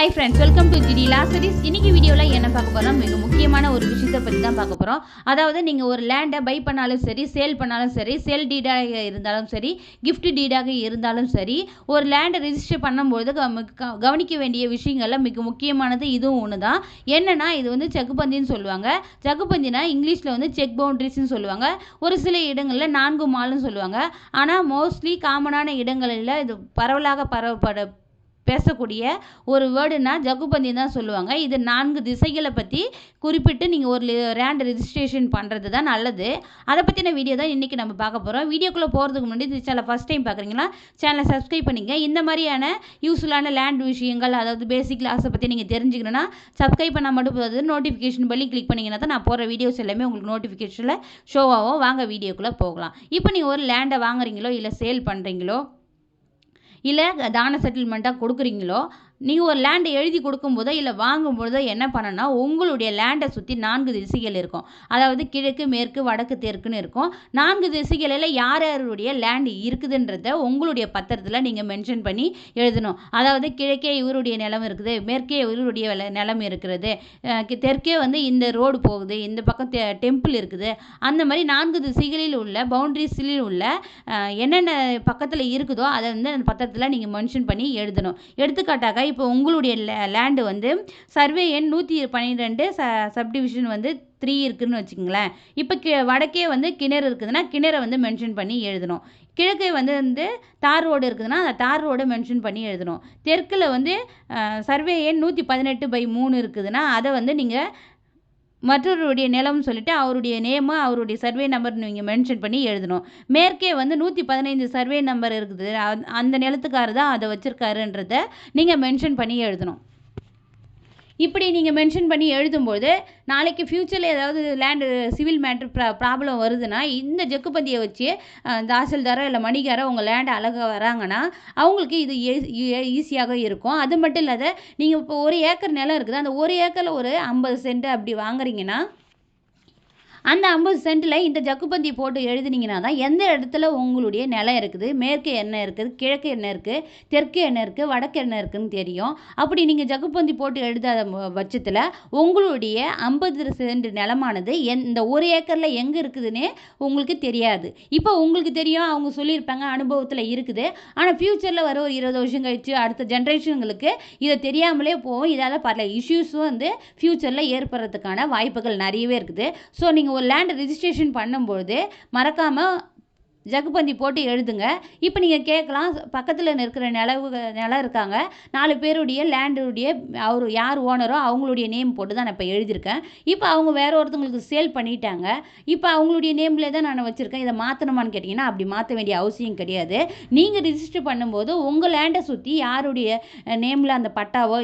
Hi friends welcome to GT லாசரிஸ் இன்னைக்கு வீடியோவில் என்ன பார்க்க போகிறோம் மிக முக்கியமான ஒரு விஷயத்தை பற்றி தான் பார்க்க போகிறோம் அதாவது நீங்கள் ஒரு லேண்டை பை பண்ணாலும் சரி சேல் பண்ணாலும் சரி சேல் டீடாக இருந்தாலும் சரி கிஃப்ட் டீடாக இருந்தாலும் சரி ஒரு லேண்டை ரிஜிஸ்டர் பண்ணும்போது க- கவனிக்க வேண்டிய விஷயங்களில் மிக முக்கியமானது இதுவும் ஒன்று தான். என்னன்னா இது வந்து செக்குப்பந்தின்னு சொல்லுவாங்க. செக்குப்பந்தினா இங்கிலீஷில் வந்து செக் பவுண்ட்ரிஸ்ன்னு சொல்லுவாங்க. ஒரு சில இடங்களில் நான்கு மால்னு சொல்லுவாங்க. ஆனால் மோஸ்ட்லி காமனான இடங்களில் இது பரவலாக பரவப்பட பேசக்கூடிய ஒரு வேர்டுனா ஜகுபந்தி தான் சொல்லுவாங்க. இது நான்கு திசைகளை பற்றி குறிப்பிட்டு நீங்கள் ஒரு ரேண்ட் ரிஜிஸ்ட்ரேஷன் பண்ணுறது தான் நல்லது. அதை பற்றின வீடியோ தான் இன்றைக்கி நம்ம பார்க்க போகிறோம் வீடியோக்குள்ளே போகிறதுக்கு முன்னாடி இந்த சேனலை ஃபஸ்ட் டைம் பார்க்குறீங்களா? சேனலை சப்ஸ்கிரைப் பண்ணிங்க. இந்த மாதிரியான யூஸ்ஃபுல்லான லேண்ட் விஷயங்கள் அதாவது பேசிக் கிளாஸை பற்றி நீங்கள் தெரிஞ்சுக்கணுன்னா சப்ஸ்கிரைப் பண்ணால் மட்டும் போதாது நோட்டிஃபிகேஷன் பள்ளி கிளிக் பண்ணிங்கன்னா தான் நான் போகிற வீடியோஸ் எல்லாமே உங்களுக்கு நோட்டிஃபிகேஷனில் ஷோவாகவும் வாங்க வீடியோக்குள்ளே போகலாம். இப்போ நீங்கள் ஒரு லேண்டை வாங்குறீங்களோ இல்லை சேல் பண்ணுறீங்களோ இல்லை தான செட்டில்மெண்ட்டாக கொடுக்குறீங்களோ நீங்கள் ஒரு லேண்டை எழுதி கொடுக்கும்போதோ இல்லை வாங்கும்போதோ என்ன பண்ணணும்னா உங்களுடைய லேண்டை சுற்றி நான்கு திசைகள் இருக்கும். அதாவது கிழக்கு மேற்கு வடக்கு தெற்குன்னு இருக்கும். நான்கு திசைகளில் யார் யாருடைய லேண்டு இருக்குதுன்றத உங்களுடைய பத்திரத்தில் நீங்கள் மென்ஷன் பண்ணி எழுதணும். அதாவது கிழக்கே இவருடைய நிலம் இருக்குது மேற்கே இவருடைய நிலம் இருக்கிறது கி- தெற்கே வந்து இந்த ரோடு போகுது இந்த பக்கம் டெம்பிள் இருக்குது. அந்த மாதிரி நான்கு திசைகளில் உள்ள பவுண்டரிஸில் உள்ள என்னென்ன பக்கத்தில் இருக்குதோ அதை வந்து அந்த பத்திரத்தில் நீங்கள் மென்ஷன் பண்ணி எழுதணும். எடுத்துக்காட்டாக இப்போ உங்களுடைய லேண்டு வந்து சர்வே எண் நூற்றி பன்னிரெண்டு ச சப்டிவிஷன் வந்து த்ரீ இருக்குதுன்னு வச்சுக்கோங்களேன். இப்போ கி வடக்கே வந்து கிணறு இருக்குதுன்னா கிணறை வந்து மென்ஷன் பண்ணி எழுதணும். கிழக்கே வந்து வந்து தார் ரோடு இருக்குதுன்னா அந்த தார் ரோடை மென்ஷன் பண்ணி எழுதணும். தெற்கில் வந்து சர்வே எண் நூற்றி பதினெட்டு பை மூணு இருக்குதுன்னா அதை வந்து நீங்கள் மற்றவருடைய நிலம்னு சொல்லிட்டு அவருடைய நேமு அவருடைய சர்வே நம்பர் நீங்கள் மென்ஷன் பண்ணி எழுதணும். மேற்கே வந்து நூற்றி பதினைந்து சர்வே நம்பர் இருக்குது. அந்த- அந்த நிலத்துக்காரர் தான் அதை வச்சுருக்காருன்றத நீங்கள் மென்ஷன் பண்ணி எழுதணும். இப்படி நீங்கள் மென்ஷன் பண்ணி எழுதும்போது நாளைக்கு ஃப்யூச்சரில் ஏதாவது லேண்டு சிவில் மேட்ரு ப்ரா ப்ராப்ளம் வருதுன்னா இந்த ஜக்குப்பந்தியை வச்சு தாசில்தாரோ இல்லை மணிகாரோ உங்கள் லேண்டு அழகாக வராங்கன்னா அவங்களுக்கு இது ஈஸியாக இருக்கும். அது மட்டும் இல்லாத நீங்கள் இப்போ ஒரு ஏக்கர் நிலம் இருக்குது. அந்த ஒரு ஏக்கரில் ஒரு ஐம்பது சென்ட் அப்படி வாங்குறீங்கன்னா அந்த ஐம்பது சென்ட்டில் இந்த ஜக்குப்பந்தி போட்டு எழுதினீங்கன்னா தான் எந்த இடத்துல உங்களுடைய நிலம் இருக்குது? மேற்கு என்ன இருக்குது கிழக்கு என்ன இருக்குது தெற்கு என்ன இருக்குது வடக்கு என்ன இருக்குதுன்னு தெரியும். அப்படி நீங்கள் ஜக்குப்பந்தி போட்டு எழுதாத பட்சத்தில் உங்களுடைய ஐம்பது சென்ட் நிலமானது எந் இந்த ஒரு ஏக்கரில் எங்கே இருக்குதுன்னே உங்களுக்கு தெரியாது. இப்போ உங்களுக்கு தெரியும் அவங்க சொல்லியிருப்பாங்க அனுபவத்தில் இருக்குது. ஆனால் ஃப்யூச்சரில் வர ஒரு இருபது வருஷம் கழிச்சு அடுத்த ஜென்ரேஷனுங்களுக்கு இதை தெரியாமலே போகும். இதால் பல இஷ்யூஸும் வந்து ஃப்யூச்சரில் ஏற்படுறதுக்கான வாய்ப்புகள் நிறையவே இருக்குது. ஸோ நீங்கள் ஒரு லேண்ட் ரிஜிஸ்ட்ரேஷன் பண்ணும்போது மறக்காமல் ஜகுபந்தி போட்டு எழுதுங்க. இப்போ நீங்கள் கேட்கலாம் பக்கத்தில் இருக்கிற நிலவு நிலம் இருக்காங்க. நாலு பேருடைய லேண்டுடைய அவர் யார் ஓனரோ அவங்களுடைய நேம் போட்டு தான் நான் இப்போ எழுதியிருக்கேன். இப்போ அவங்க வேற ஒருத்தவங்களுக்கு சேல் பண்ணிட்டாங்க. இப்போ அவங்களுடைய நேம்லேயே தான் நான் வச்சுருக்கேன். இதை மாற்றணுமான்னு கேட்டிங்கன்னா அப்படி மாற்ற வேண்டிய அவசியம் கிடையாது. நீங்கள் ரிஜிஸ்டர் பண்ணும்போது உங்கள் லேண்டை சுற்றி யாருடைய நேமில் அந்த பட்டாவோ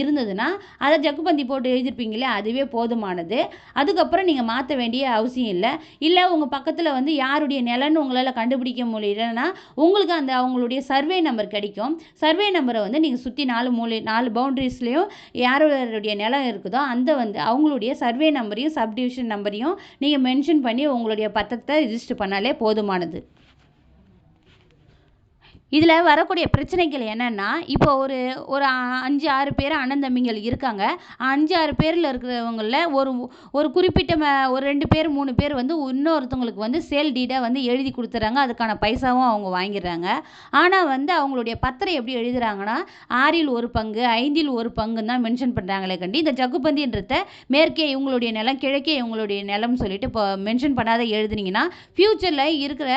இருந்ததுன்னா அதை ஜக்குபந்தி போட்டு எழுதிருப்பீங்களே அதுவே போதுமானது. அதுக்கப்புறம் நீங்கள் மாற்ற வேண்டிய அவசியம் இல்லை. இல்லை உங்கள் பக்கத்தில் வந்து யாருடைய நிலன்னு உங்களால் கண்டுபிடிக்க முடியலன்னா உங்களுக்கு அந்த அவங்களுடைய சர்வே நம்பர் கிடைக்கும். சர்வே நம்பரை வந்து நீங்கள் சுற்றி நாலு மூலை நாலு பவுண்டரிஸ்லேயும் யாரோடைய நிலம் இருக்குதோ அந்த வந்து அவங்களுடைய சர்வே நம்பரையும் சப்டிவிஷன் நம்பரையும் நீங்கள் மென்ஷன் பண்ணி உங்களுடைய பத்திரத்தை ரிஜிஸ்டர் பண்ணாலே போதுமானது. இதில் வரக்கூடிய பிரச்சனைகள் என்னென்னா இப்போ ஒரு ஒரு அஞ்சு ஆறு பேர் அண்ணன் தம்பிங்கள் இருக்காங்க. அஞ்சு ஆறு பேரில் இருக்கிறவங்கள ஒரு ஒரு குறிப்பிட்ட ம ஒரு ரெண்டு பேர் மூணு பேர் வந்து இன்னொருத்தவங்களுக்கு வந்து சேல் டீடாக வந்து எழுதி கொடுத்துறாங்க. அதுக்கான பைசாவும் அவங்க வாங்கிடுறாங்க. ஆனால் வந்து அவங்களுடைய பத்திரம் எப்படி எழுதுறாங்கன்னா ஆறில் ஒரு பங்கு ஐந்தில் ஒரு பங்குன்னு தான் மென்ஷன் பண்ணுறாங்களே கண்டி இந்த ஜக்குபந்தின்றத மேற்கே இவங்களுடைய நிலம் கிழக்கே இவங்களுடைய நிலம்னு சொல்லிட்டு இப்போ மென்ஷன் பண்ணாத எழுதுனீங்கன்னா ஃப்யூச்சரில் இருக்கிற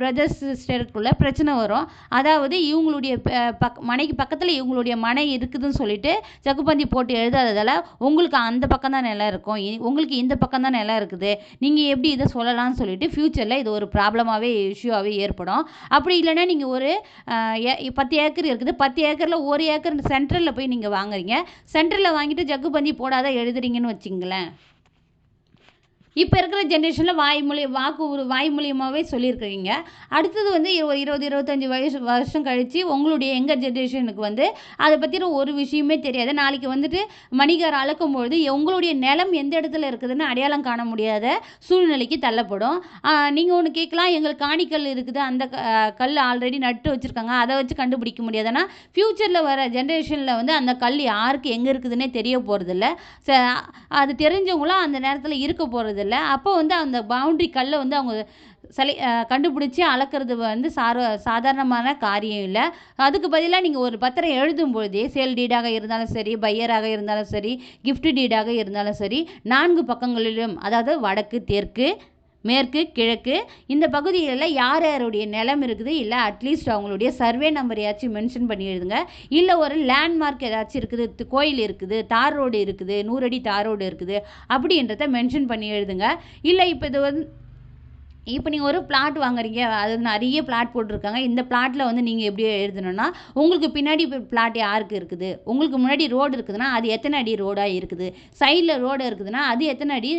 பிரதர்ஸ் சிஸ்டருக்குள்ள பிரச்சனை வரும். அதாவது இவங்களுடைய பக் மனைக்கு பக்கத்தில் இவங்களுடைய மனை இருக்குதுன்னு சொல்லிட்டு ஜக்குப்பந்தி போட்டு எழுதாததால் உங்களுக்கு அந்த பக்கம் தான் நிலம் இருக்கும். உங்களுக்கு இந்த பக்கம் தான் நிலம் இருக்குது. நீங்கள் எப்படி இதை சொல்லலாம்னு சொல்லிட்டு ஃப்யூச்சரில் இது ஒரு ப்ராப்ளமாகவே இஷ்யூவாகவே ஏற்படும். அப்படி இல்லைன்னா நீங்கள் ஒரு ஏ- பத்து ஏக்கர் இருக்குது. பத்து ஏக்கரில் ஒரு ஏக்கர் சென்ட்ரலில் போய் நீங்கள் வாங்குறீங்க. சென்ட்ரலில் வாங்கிட்டு ஜக்குபந்தி போடாத எழுதுறீங்கன்னு வச்சுங்களேன். இப்போ இருக்கிற ஜென்ரேஷனில் வாய் மொழி வாக்கு ஒரு வாய் மூலியமாகவே சொல்லியிருக்கிறீங்க அடுத்தது வந்து இரு- இருபது இருபத்தஞ்சி வயசு வருஷம் கழித்து உங்களுடைய எங்கர் ஜென்ரேஷனுக்கு வந்து அதை பற்றின ஒரு விஷயமே தெரியாது. நாளைக்கு வந்துட்டு மணிகார் அளக்கும்பொழுது உங்களுடைய நிலம் எந்த இடத்துல இருக்குதுன்னு அடையாளம் காண முடியாத சூழ்நிலைக்கு தள்ளப்படும். நீங்கள் ஒன்று கேட்கலாம். எங்களுக்கு காணிக்கல் இருக்குது. அந்த க- கல் ஆல்ரெடி நட்டு வச்சுருக்காங்க. அதை வச்சு கண்டுபிடிக்க முடியாதுன்னா ஃப்யூச்சரில் வர ஜென்ரேஷனில் வந்து அந்த கல் யாருக்கு எங்கே இருக்குதுன்னே தெரிய போகிறதில்ல ச அது தெரிஞ்சவங்களும் அந்த நேரத்தில் இருக்க போகிறது இல்லை அப்போ வந்து அந்த பவுண்ட்ரி கல்லை வந்து அவங்க சிலை கண்டுபிடிச்சி அளக்கிறது வந்து சார சாதாரணமான காரியம் இல்லை. அதுக்கு பதிலாக நீங்கள் ஒரு பத்திரம் எழுதும் பொழுதே சேல் டீடாக இருந்தாலும் சரி பையராக இருந்தாலும் சரி கிஃப்ட் டீடாக இருந்தாலும் சரி நான்கு பக்கங்களிலும் அதாவது வடக்கு தெற்கு மேற்கு கிழக்கு இந்த பகுதிகளில் யார் யாருடைய நிலம் இருக்குது? இல்லை அட்லீஸ்ட் அவங்களுடைய சர்வே நம்பர் ஏதாச்சும் மென்ஷன் பண்ணி எழுதுங்க. இல்லை ஒரு லேண்ட்மார்க் ஏதாச்சும் இருக்குது கோயில் இருக்குது தார் ரோடு இருக்குது நூறடி தார் ரோடு இருக்குது அப்படின்றத மென்ஷன் பண்ணி எழுதுங்க. இல்லை இப்போ இது வந்து இப்போ நீங்கள் ஒரு பிளாட் வாங்குறீங்க அது நிறைய பிளாட் போட்டிருக்காங்க. இந்த பிளாட்டில் வந்து நீங்கள் எப்படி எழுதணும்னா உங்களுக்கு பின்னாடி பிளாட் யாருக்கு இருக்குது? உங்களுக்கு முன்னாடி ரோடு இருக்குதுன்னா அது எத்தனை அடி ரோடாக இருக்குது? சைடில் ரோடு இருக்குதுன்னா அது எத்தனை அடி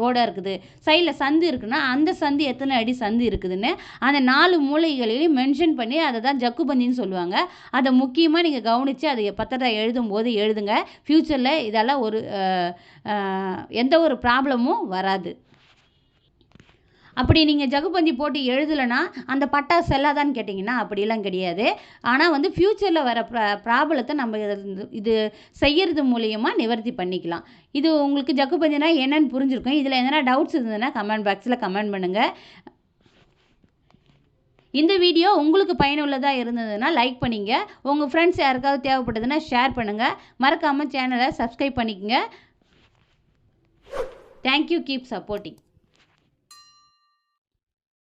ரோடாக இருக்குது? சைடில் சந்து இருக்குன்னா அந்த சந்து எத்தனை அடி சந்து இருக்குதுன்னு அந்த நாலு மூலைகளையும் மென்ஷன் பண்ணி அதை தான் ஜக்குபந்தின்னு சொல்லுவாங்க. அதை முக்கியமாக நீங்கள் கவனித்து அதை பத்திரத்தை எழுதும்போது எழுதுங்க. ஃப்யூச்சரில் இதெல்லாம் ஒரு எந்த ஒரு ப்ராப்ளமும் வராது. அப்படி நீங்கள் ஜகுபந்தி போட்டு எழுதலைன்னா அந்த பட்டா செல்லாதான்னு கேட்டிங்கன்னா அப்படிலாம் கிடையாது. ஆனால் வந்து ஃப்யூச்சரில் வர ப்ரா ப்ராப்ளத்தை நம்ம இது- இது செய்யறது நிவர்த்தி பண்ணிக்கலாம். இது உங்களுக்கு ஜக்குபந்தினா என்னென்னு புரிஞ்சிருக்கும். இதில் எதனா டவுட்ஸ் இருந்ததுன்னா கமெண்ட் பாக்ஸில் கமெண்ட் பண்ணுங்கள் இந்த வீடியோ உங்களுக்கு பயனுள்ளதாக இருந்ததுன்னா லைக் பண்ணிங்க. உங்கள் ஃப்ரெண்ட்ஸ் யாருக்காவது தேவைப்பட்டதுன்னா ஷேர் பண்ணுங்கள் மறக்காமல் சேனலை சப்ஸ்கிரைப் பண்ணிக்கங்க. Thank you keep supporting